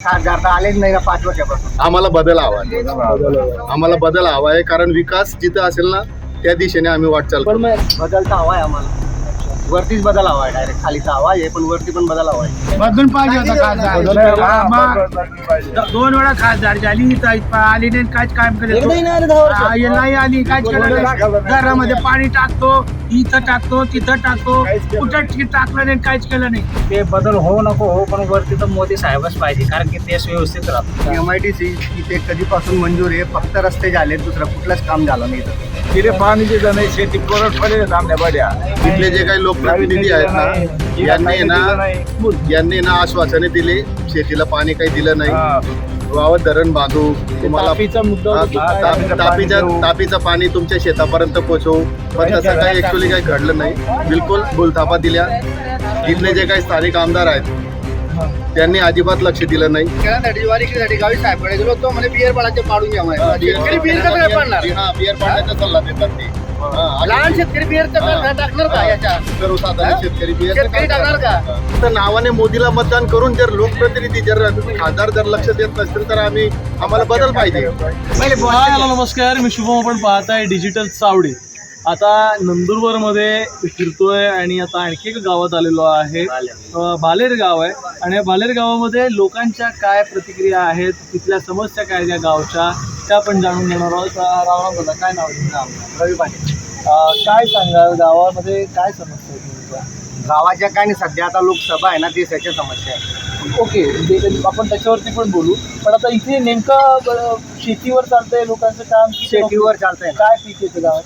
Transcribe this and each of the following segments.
आलेच नाही ना पाच वर्षापासून. आम्हाला बदल हवा आहे. आम्हाला बदल हवा आहे कारण विकास जिथं असेल ना त्या दिशेने आम्ही वाटचाल पण करू. मग बदल तर हवा आहे आम्हाला. वरतीच बदल हवा आहे डायरेक्ट खालीचा हवा आहे पण वरती पण बदल हवा आहे. बदलून पाहिजे होता खासदार. हा, मग दोन वेळा खासदार झाली आली नाही काहीच काम एकदाही केलं नाही आले दहा वर्ष. हा, हे नाही आली काहीच केलं नाही. घरामध्ये पाणी टाकतो इथं टाकतो तिथं टाकतो. कुठं टाकलं नाही काहीच केलं नाही. ते बदल हो नको हो पण वरती तर मोदी साहेबच पाहिजे कारण की तेच व्यवस्थित राहतो एम आय डी सी इथे कधीपासून मंजूर आहे? फक्त रस्ते झाले दुसरं कुठलंच काम झालं नाही इथं. तिथे पाणी दिलं नाही शेती कोरड पडेल थांबल्या बड्या इथले जे काही लोकप्रतिनिधी आहेत ना यांनी ना यांनी ना आश्वासने दिली शेतीला पाणी काही दिलं नाही. वावत धरण बांधू तुम्हाला तापीचा मुद्दा होता. की काय ताप- तापीच्या तापीचं पाणी तुमच्या शेतापर्यंत पोहोचवू. पण तसं काही ऍक्च्युली काही घडलं नाही. बिलकुल भूलथापा दिल्या. इथले जे काही स्थानिक आमदार आहेत त्यांनी अजिबात लक्ष दिलं नाही. खेळासाठी ज्वारीसाठी गावी साहेबकडे गेलो तो म्हणजे बियर पाडाचे पाडून घ्या म्हणे. शेतकरी बियर कसं काय पाडणार? हा, बियर पाडण्याचा सल्ला देतात ते. लहान शेतकरी बियरचं हा. टाकणार का याच्या? सर्वसाधारण? शेतकरी शेतकरी टाकणार का? तर नावाने मोदीला मतदान करून जर लोकप्रतिनिधी जर खासदार जर लक्ष देत नसतील तर आम्ही आम्हाला बदल पाहिजे. हॅलो नमस्कार. मी शुभम आपण पाहताय डिजिटल चावडी. आता नंदुरबारमध्ये फिरतोय आणि आता आणखी एका गावात आलेलो आहे. भालेर गाव आहे. आणि या भालेर गावामध्ये लोकांच्या काय प्रतिक्रिया आहेत? तिथल्या समस्या काय आहेत या गावच्या? त्या आपण जाणून घेणार आहोत. रामराम दादा काय नाव आहे तुमचं? रवी पाटील. काय सांगाल? गावामध्ये काय समस्या आहे तुमच्या? गावाच्या काय नाही सध्या आता लोकसभा आहे ना देशाच्या समस्या आहे. ओके ते- ते- आपण त्याच्यावरती पण बोलू. पण आता इथे नेमकं अं, शेतीवर चालतंय लोकांचं काम की शेतीवर चालतंय ना. काय पीक येतं गावात?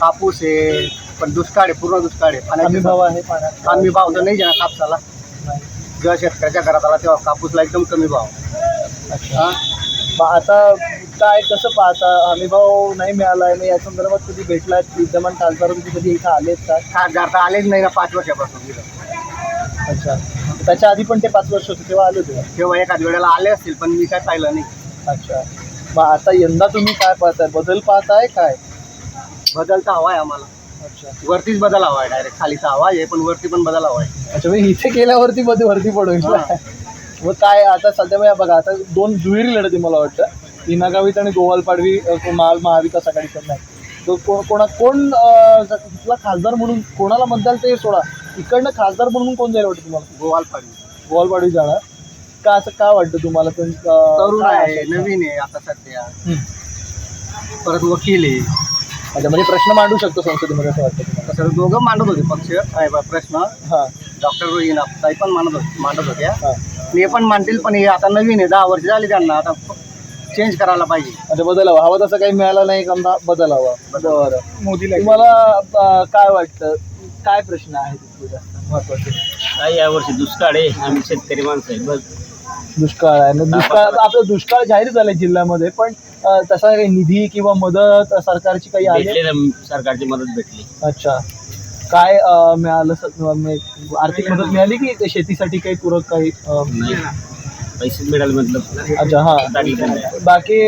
कापूस आहे पण दुष्काळ आहे पूर्ण दुष्काळ आहे. पाण्याची भाव आहे पाण्यात आम्ही भाव तर नाही ना कापसाला. नाही. जेव्हा शेतकऱ्याच्या घरात आला तेव्हा कापूसला एकदम कमी भाव. अच्छा. आता काय कसं पाहता? हमी भाव नाही मिळाला आहे मग या संदर्भात कधी भेटलात? विद्यमान खासदार तुम्ही कधी इथं आलेत का? खासदार तर आलेच नाही ना पाच वर्षापासून. अच्छा. त्याच्या आधी पण ते पाच वर्ष होते तेव्हा आले होते तेव्हा एखाद वेळेला आले असतील पण मी काय पाहिलं नाही? अच्छा. मग आता यंदा तुम्ही काय पाहताय? बदल पाहताय काय? बदल तर हवा आहे आम्हाला. अच्छा. वरतीच बदल हवा आहे डायरेक्ट खालीचा हवा आहे पण वरती पण बदल हवा आहे अच्छा मग इथे केल्यावरती मध्ये वरती पडून. हा. मग काय आता सध्या म्हणजे बघा आता दोन दुहेरी लढती मला वाटतं. इना गावित आणि गोवाल पाडवी अ, को- महा महाविकास आघाडीकडनं आहे तो को- कोणा कोण तिथला खासदार म्हणून कोणाला मतदान ते सोडा. इकडनं खासदार म्हणून कोण जायला वाटतं तुम्हाला? गोवाल पाडवी गोवाल पाडवी जाणार. का असं काय वाटतं तुम्हाला? पण, तरुण आहे? नवीन आहे आता सध्या. परत वकील आहे. अच्छा म्हणजे प्रश्न मांडू शकतो संसदेमध्ये असं वाटतं तुम्हाला? तसं दोघं मांडत होते पक्ष. प्रश्न. हां. डॉक्टर रोहिना ताई पण मांडत होते मांडत होत्या. हां पण मांडतील पण हे आता नवीन आहे दहा वर्ष झाली त्यांना आता चेंज करायला पाहिजे. अच्छा बदल हवा हवा तसं काही मिळालं नाही समजा बदल हवा. बरं मोदीला तुम्हाला अ, काय वाटतं? काय प्रश्न आहे तिथले जास्त महत्त्वाचे? काय यावर्षी दुष्काळ आहे? आम्ही शेतकरी माणसं आहे बस. दुष्काळ आहे. आणि दुष्काळ आपलं दुष्काळ जाहीर झालाय जिल्ह्यामध्ये पण अ, तसा काही निधी किंवा मदत सरकारची काही आली भेटली ना सरकारची मदत भेटली. अच्छा. काय मिळालं आर्थिक मदत मिळाली की शेतीसाठी काही पूरक काही पैसे मिळाले म्हटलं. अच्छा हा. बाकी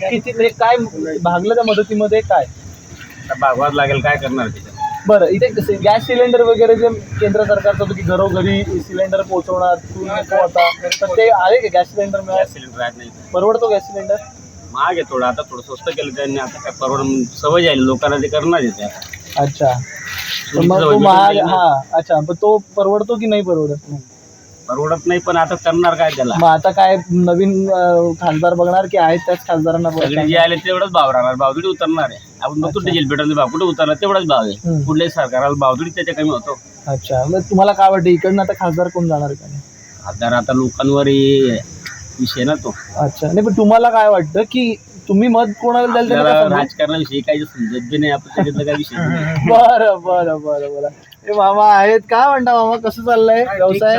किती म्हणजे काय भागलं त्या मदतीमध्ये काय? आता भागवावं लागेल काय करणार बरं इथे कसे गॅस सिलेंडर वगैरे जे केंद्र सरकारचं होतं की घरोघरी सिलेंडर पोहोचवणार तू नको आता तर ते आहे का गॅस सिलेंडर गॅस मिळाल सिलेंडर आहेत नाही. परवडतो गॅस सिलेंडर? महाग आहे थोडं आता थोडं स्वस्त केलं त्यांनी आता काय परवड सवय आहे लोकांना ते करणार आहे. अच्छा. तर मग तो महाग हा अच्छा. पण तो परवडतो की नाही परवडत परवडत नाही पण आता करणार काय त्याला? मग आता काय नवीन अं, खासदार बघणार की आहेत त्याच खासदारांना सगळे जे आले तेवढाच भाव राहणार. भावदुडी उतरणार आहे. आपण बघतो अच्छा. डिझेल पेट्रोल भाव. कुठे उतरणार तेवढाच भाव आहे. हम्म. कुठल्याही सरकाराला भावदुडी त्याच्या कमी होतो. अच्छा. मग तुम्हाला काय वाटतं? इकडनं आता खासदार कोण जाणार का नाही आधार आता लोकांवर हे विषय ना तो. अच्छा. नाही पण तुम्हाला काय वाटतं की तुम्ही मत कोणाला द्याल त्याला आपल्याला काय समजेल? राजकारणाविषयी काही समजत बी नाही आपण त्याच्यातलं काय विषय नाही. बरं बरं बरं बरं. हे मामा आहेत. काय म्हणता मामा? कसं चाललंय? व्यवसाय?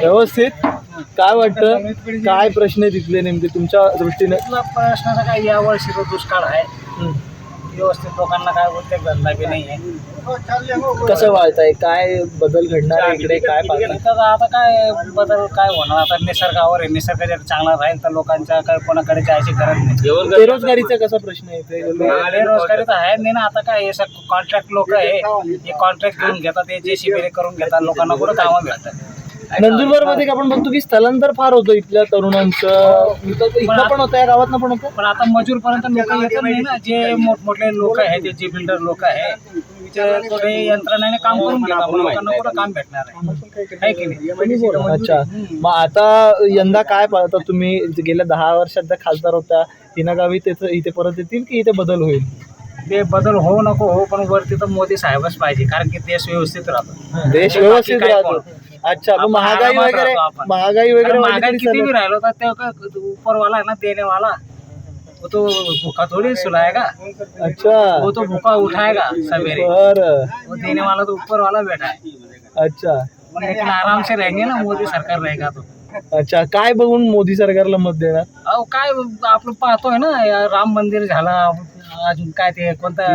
व्यवस्थित काय वाटतं? काय प्रश्न आहे तिथले नेमके? तुमच्या दृष्टीने? प्रश्नाचा काय या वर्षी तो दुष्काळ आहे. व्यवस्थित लोकांना काय उद्योग धंदा बी नाही आहे. कसं वाटतंय काय बदल घडणार आहे इकडे? काय तर आता काय बदल काय होणार? आता निसर्गावर आहे. निसर्ग जर चांगला राहील तर लोकांच्या काय कोणाकडे जायची गरज नाही. बेरोजगारीचा कसा प्रश्न आहे? बेरोजगारी तर आहे. नाही ना आता काय कॉन्ट्रॅक्ट लोक आहे. हे कॉन्ट्रॅक्ट घेऊन घेतात हे जे शिबिरे करून घेतात लोकांना कुठं कामं भेटतात. नंदुरबारमध्ये आपण बघतो की स्थलांतर फार होतं इथल्या तरुणांचं. इथं इथं पण होतं या गावात पण होतं? पण आता मजूर पर्यंत लोक येत नाही ना जे मोठमोठे लोक आहेत जे बिल्डर लोक आहे ते थोडे यंत्रणाने काम करून लोकांना काम भेटणार आहे? है की नाही? अच्छा. मग आता यंदा काय पाहता तुम्ही? गेल्या दहा वर्षात ज्या खासदार होत्या हिना गावी तिथं इथे परत येतील की इथे बदल होईल? ते बदल हो नको हो पण वरती तर मोदी साहेबच पाहिजे कारण की देश व्यवस्थित राहतो. देश व्यवस्थित राहतो. अच्छा मग महागाई आरामात वगैरे राहतो आपण. महागाई वगैरे वाढली महागाई तरी किती चालेल. भी राहिलो तर ते काय ऊपर वाला है ना देने वाला वो तो भूखा थोड़ी सुलाएगा अच्छा. वो तो भूखा उठाएगा सवेरे. बरं. वो देने वाला तो ऊपर वाला बैठा है अच्छा लेकिन आराम से रहेंगे ना मोदी सरकार रहेगा तो. अच्छा काय बघून मोदी सरकारला मत देणार? अहो काय आपण पाहतोय ना या राम मंदिर झाला अजून काय ते कोणता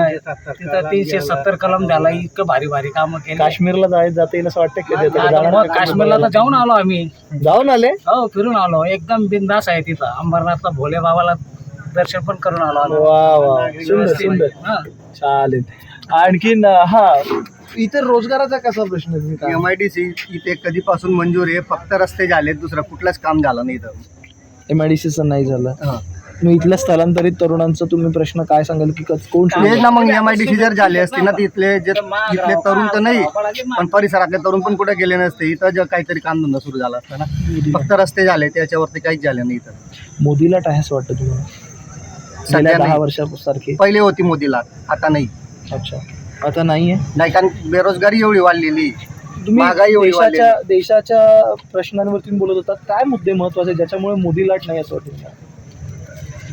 तिथं तीनशे सत्तर कलम झाला इतकं भारी भारी काम केले. काश्मीरला जाय जाता येईल असं वाटतं की तिथे आता जाणार? मग काश्मीरला तर जाऊन आलो आम्ही. जाऊन आले? हो फिरून आलो. एकदम बिंदास आहे तिथं. अंबरनाथला भोले बाबाला दर्शन पण करून आलो आम्ही. वा वा सुंदर सुंदर. हा. चालेल. आणखीन अं, हा. इतर रोजगाराचा कसा प्रश्न आहे? तुम्ही काय एम आय डी सी इथे कधीपासून मंजूर आहे? फक्त रस्ते झाले दुसरं कुठलंच काम झालं नाही इथं. एम आय डी सीचं नाही झालं. मग इथल्या स्थलांतरित तरुणांचा तुम्ही प्रश्न काय सांगाल? की कस- कोण तेच ना मग एम आय डी सी जर झाले असते ना तिथले जे इथले तरुण तर नाही पण परिसरातले तरुण पण कुठे गेले नसते. इथं जर काहीतरी कामधंदा सुरू झाला असता ना फक्त रस्ते झाले त्याच्यावरती काहीच झालं नाही इथं. मोदीला काय असं वाटतं तुम्हाला? सध्या गेल्या दहा नाही. वर्षासारखे. पहिले होती मोदीला आता नाही. अच्छा. आता नाहीये? नाही कारण बेरोजगारी एवढी वाढलेली. तुम्ही एवढी देशाच्या देशाच्या प्रश्नांवरती बोलत होता. काय मुद्दे महत्त्वाचे ज्याच्यामुळे मोदी लाट नाही असं वाटतं तुम्हाला?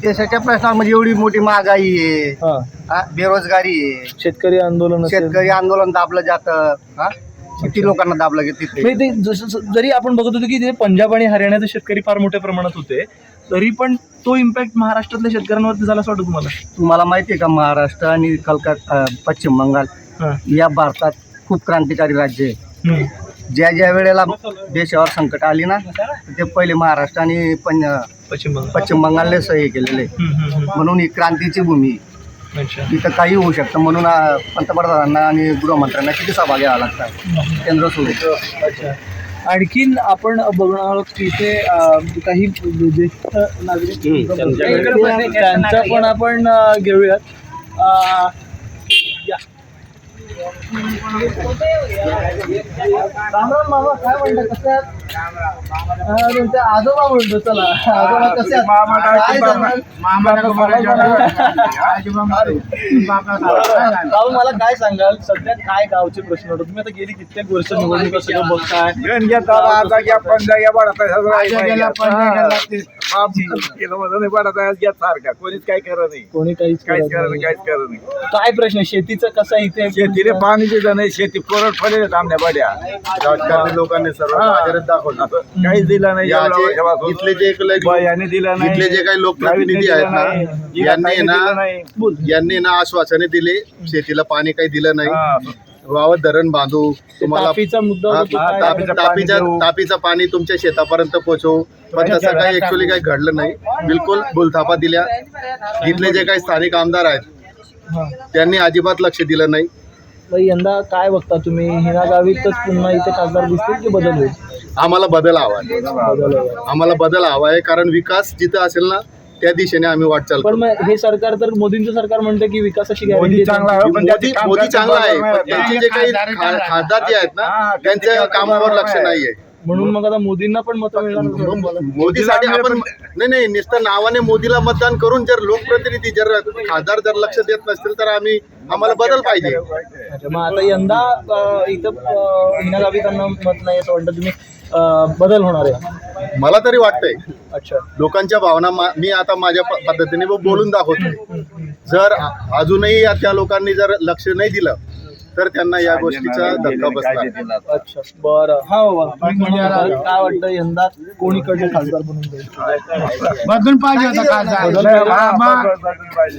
देशाच्या प्रश्नामध्ये एवढी मोठी महागाई आहे. हा. हा, बेरोजगारी आहे. शेतकरी आंदोलन असेल. शेतकरी आंदोलन दाबलं जातं. हा? किती लोकांना दाबलं गेलं तिथे? म्हणजे ते जसं जसं- जरी आपण बघत होतो की ते पंजाब आणि हरियाणाचे शेतकरी फार मोठ्या प्रमाणात होते तरी पण तो इम्पॅक्ट महाराष्ट्रातल्या शेतकऱ्यांवरती झाला असं वाटतं तुम्हाला? तुम्हाला माहिती आहे का महाराष्ट्र आणि कलकत्ता पश्चिम बंगाल हा. या भारतात खूप क्रांतिकारी राज्य आहे. हम्म. ज्या ज्या वेळेला देशावर संकट आली ना ते पहिले महाराष्ट्र आणि पंज पश्चिम बंगाल. पश्चिम बंगालने सही केलेले. म्हणून ही क्रांतीची भूमी. इथं काही होऊ शकतं. म्हणून पंतप्रधानांना आणि गृहमंत्र्यांना किती सभा घ्यावा लागतात? केंद्र सुरू अच्छा. आणखीन आपण बघणार आहोत की इथे काही ज्येष्ठ नागरिक त्यांचा पण आपण अं, घेऊयात. अं, या. राम राम मामा काय म्हणतात कसं आहात? आजोबा म्हणतो चला. आजोबा कसे आहात? काय सांगाल? भाऊ मला काय सांगाल? सध्या काय गावचे प्रश्न होतात तुम्ही आता गेली कित्येक वर्ष निवडणुका सगळं बघताय. कोणीच काय करत नाही कोणी काहीच काहीच करत करत नाही. नाही काहीच करत नाही काय प्रश्न आहे? शेतीचं कसं आहे इथे शेतीने पाणी दिलं नाही शेती कोरड पडेल आमच्या बड्या राजकारणी लोकांनी सर्व हा. बाजारात दाखवलं असं काहीच दिलं नाही या एवढ्या जे- वर्षापासून. इथले जे एक- यांनी दिलं नाही इथले जे काही लोकप्रतिनिधी गावीतने आहेत ना नाही. यांनी ना दिलं नाही. यांनी ना आश्वासने दिले शेतीला पाणी काही दिलं नाही हा. वावत धरण बांधू तुम्हाला तापीचा मुद्दा हा, होता तो काय? तापीचा पाणी तापीच्या देऊ. तापीचं पाणी तुमच्या शेतापर्यंत पोहोचवू पण तसं काही ऍक्च्युली काही घडलं नाही बिलकुल भूलथापा दिल्या इथले जे काही स्थानिक आमदार आहेत हा. त्यांनी अजिबात लक्ष दिलं नाही मग यंदा काय बघता तुम्ही हिना गावीतच पुन्हा इथे खासदार दिसतील की बदल होईल आम्हाला बदल हवा आहे बदल होईल. आम्हाला बदल हवा आहे कारण विकास जिथं असेल ना त्या दिशेने आम्ही वाटचाल पण करू. मग हे सरकार तर मोदींचं सरकार म्हणतं की विकासाची मोदी गॅरंटी चांगला आहे पण त्याचे मोदी काम मोदी करते चांगला आहे त्यांचे जे काही खा- खासदार जे आहेत ना हा, त्यांचे त्यांच्या काम कामावर बरोबर लक्ष आहे. नाहीये. म्हणून मग आता मोदींना पण मत मिळणार मोदीसाठी आपण नाही नाही नुसतं नावाने मोदीला मतदान करून जर लोकप्रतिनिधी जर खासदार जर लक्ष देत नसतील तर आम्ही आम्हाला बदल पाहिजे. अच्छा, मग आता यंदा अं, इथं अं, हिना गावितांना मत नाही असं वाटतं. तुम्ही बदल होणार आहे. मला तरी वाटतंय. अच्छा. लोकांच्या भावना मा- मी आता माझ्या प- पद्धतीने ब- बोलून दाखवतोय. जर आ- अजूनही या- त्या लोकांनी जर लक्ष नाही दिलं तर त्यांना या गोष्टीचा धक्का बसला अच्छा. बरं. हा बाबा तुम्ही म्हणाल, काय वाटतं यंदा कोणीकडे खासदार बनून जाईल? बदलून पाहिजे होता खासदार. बदल हा, मग.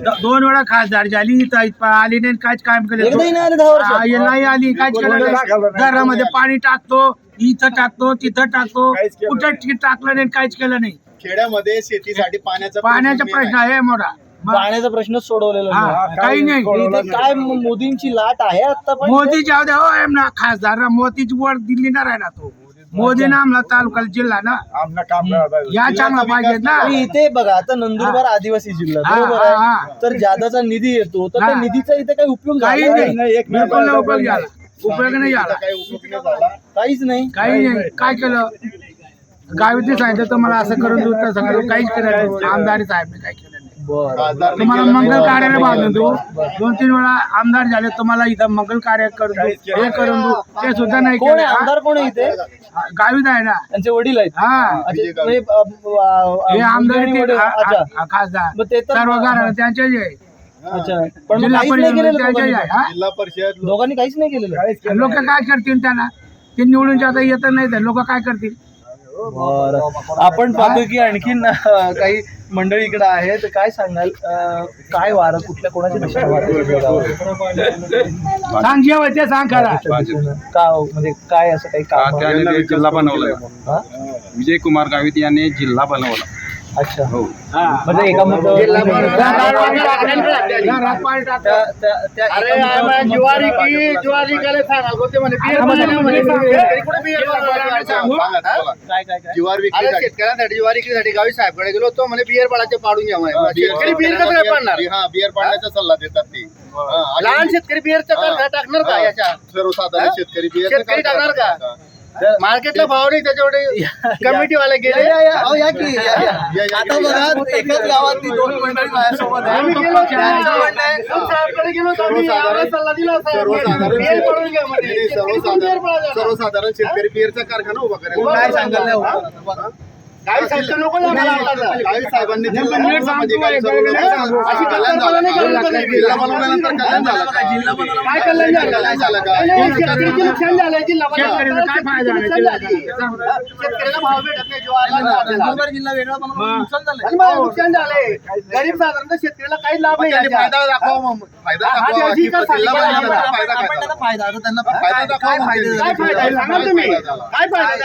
द- दोन वेळा खासदार झाली इथं इथं आली नाही काहीच काम केलं एकदाही नाही. आले दहा वर्षात. हा, हे नाही आली काहीच केलं नाही. घरामध्ये पाणी टाकतो इथं टाकतो तिथं टाकतो. कुठं टाकलं नाही काहीच केलं नाही. खेड्यामध्ये शेतीसाठी पाण्याचा पाण्याचा प्रश्न आहे. मोठा. मग पाण्याचा प्रश्नच सोडवलेला हा, नाही. काही नाही. इथे काय म- मोदींची लाट आहे आता पण? मोदी जाऊ द्या हो एम ना खासदार ना मोदीची वर दिल्ली ना राहिला तो. मोदीनं आमला तालुका जिल्हा ना. आमना काम करा या चांगला पाहिजेत ना. आणि इथे बघा आता नंदुरबार आदिवासी जिल्हा हा, बरोबर हा, हा. आहे तर ज्यादाचा निधी येतो तर त्या हा. निधीचा इथे काही उपयोग काही झाला नाही. नाही. एक बिलकुल नाही उपयोग झाला. उपयोग नाही झाला काही उपयोग नाही झाला. काहीच नाही. काही नाही. काय केलं? गावीत सांगितलं तुम्हाला असं करून देऊ तसं करून काहीच नाही. आमदारी साहेबने काय केलं नाही. बरं. खासदारने तुम्हाला केलं नाही. मंगल कार्यालय बांधून देऊ. दोन तीन वेळा आमदार झाले तुम्हाला इथं मंगल कार्य करून देऊ. हे करून देऊ. ते सुद्धा नाही कोण आहे? केलं आमदार कोण आहे इथे? हा, गावीत आहे ना. त्यांचे वडील आहेत. हा. अच्छा, म्हणजे, अ, अ, हे आमदार मुलगी आणि ते- वडील. अच्छा. खासदार. मग ते तर सर्व घराणं त्यांच्याच आहे. अच्छा. पण मग जिल्हा काहीच नाही परिषद केलेलं त्यांच्याच दोघांनी? आहे हा? जिल्हा परिषद दोघांनी काहीच नाही केलेलं. लोक काय करतील त्यांना? ते निवडून आता येत नाही तर लोक काय करतील? बरं. आपण पाहतो की आणखीन अं, काही मंडळी इकडे आहेत. तर काय सांगाल? अं, काय वारं? कुठल्या कोणाच्या दिशेने वारं? सांग जेव्हा ते सांग खरा. का म्हणजे काय असं काही काम त्याने ते जिल्हा बनवला हा? विजय कुमार गावित यांनी जिल्हा बनवला. अच्छा. म्हणजे एका ज्वारी की ज्वारी काय सांगाल. होते म्हणे? ज्वार शेतकऱ्यांसाठी ज्वारी विक्रीसाठी गावी साहेबकडे गेलो तो म्हणे बियर पडाचे पाडून घ्या. शेतकरी बियर कसं काय पाडणार? हा बियर पाडण्याचा सल्ला देतात ते. हा, लहान शेतकरी बियरचं टाकणार का याच्या? सर्वसाधारण शेतकरी बियर शेतकरी टाकणार का? मार्केटला भाव नाही त्याच्यावर कमिटी वाले गेले. या, की, आता. बघा एकाच गावातली दोन मंडळी माझ्यासोबत सर्वसाधारण- शेतकरी बियरचा कारखाना उभा करेल काय सांगाल नको साहेबांनी काय कल्याण झालं? शेतकऱ्याचं नुकसान जिल्हा. शेतकऱ्याला भाव भेटत नाही ज्वारीला जिल्हा वेगळा नुकसान झालंय. गरीब साधारण शेतकऱ्याला काही लाभ नाही. फायदा दाखवा. फायदा फायदा काय? त्यांना फायदा काय? सांगा तुम्ही? काय फायदा?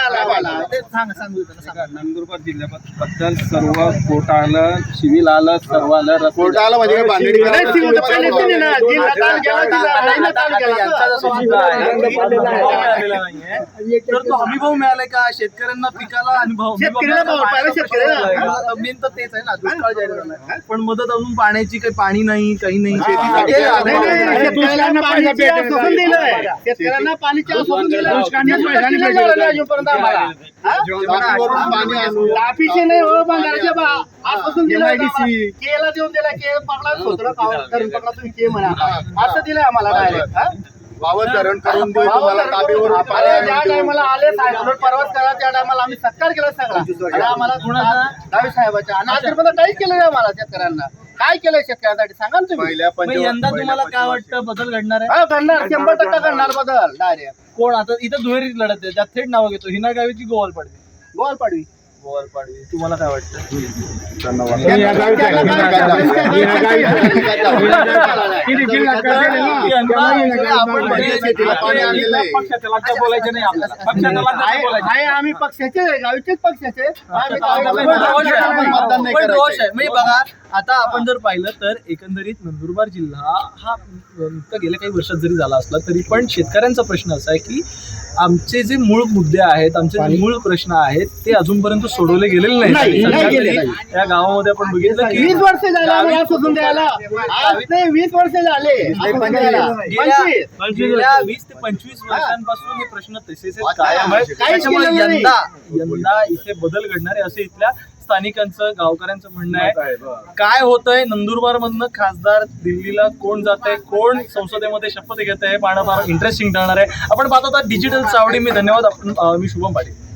सांगा नंदुरबार जिल्ह्याबद्दल सर्व कोर्ट आलं सिव्हिल आलं सर्व आलं म्हणजे काय नाही? सिव्हिल ना, जिल्हा जिल्हा, नाही ना तालुक्याला. यांचा जसा मुद्दा आहे, नाहीये. तर तो हमीभाव मिळालाय का शेतकऱ्यांना पिकाला आणि भाव शेतकऱ्याला भाव, पहिला शेतकऱ्याला. मेन तर तेच आहे ना दुष्काळ जाहीर झालाय. पण मदत अजून पाण्याची काही पाणी नाही काही नाही नाही, नाही, शेतकऱ्यांना पाणीची आश्वासन दिलंय. शेतकऱ्यांना पाणीची आश्वासन दिलंय. दुष्काळात पैसा नाही शेतकरी झालं नाही अजूनपर्यंत आम्हाला. हा? पाणी तापीचे नाही हो बंगाराच्या बा आश्वासन दिलं केला देऊन दिला के पकडा सोतलं धरून पकडा तुम्ही के म्हणा. असं दिलंय आम्हाला डायरेक्ट वावर धरण करून देऊ तुम्हाला ताबेवरून पाणी ज्या आणून देऊ. टायमाला आले साहेब प्रवास करा त्या टायमाला आम्ही सत्कार केला सगळा. आणि आम्हाला कुणाचा? दहावी साहेबाच्या. आणि आजपर्यंत काहीच केलं नाही आम्हाला शेतकऱ्यांना. काय केलंय शेतकऱ्यांसाठी? सांगा ना तुम्ही. पहिल्या मग पंचवर्ष- यंदा तुम्हाला काय वाटतं? बदल घडणार आहे? हा करणार शंभर टक्का करणार बदल डायरेक्ट कोण? आता इथं दुहेरी लढत आहे. त्यात थेट नावं घेतो. हिना गावी की गोवाल पाडवी. गोल पाडवी. गोवाल पाडवी तुम्हाला काय वाटतं म्हणजे. बोलायचं नाही आपल्याला आम्ही पक्षाचे गावीचेच पक्षाचे म्हणजे बघा आता आपण जर पाहिलं तर एकंदरीत नंदुरबार जिल्हा हा नुकता गेल्या काही वर्षात जरी झाला असला तरी पण शेतकऱ्यांचा प्रश्न असा आहे की आमचे जे मूळ मुद्दे आहेत आमचे जे मूळ प्रश्न आहेत ते अजूनपर्यंत सोडवले गेलेले नाही, या गावामध्ये आपण बघितलं की वीस वर्ष झाले आम्हाला सोडून द्यायला. आज ते वीस वर्ष झाले. द्यायला. गेल्या पंचवीस. गेल्या वीस ते पंचवीस वर्षांपासून हे प्रश्न तसेच आहेत, कायम आहेत. काहीच त्याच्यामुळे केलं नाही. यंदा यंदा इथे बदल घडणार असं इथल्या स्थानिकांचं गावकऱ्यांचं म्हणणं आहे. काय होतंय? नंदुरबार मधनं खासदार दिल्लीला कोण जात आहे कोण संसदेमध्ये शपथ घेत आहे पाहणं फार इंटरेस्टिंग ठरणार आहे. आपण पाहत होता डिजिटल चावडी. मी धन्यवाद. आपण मी शुभम पाटील.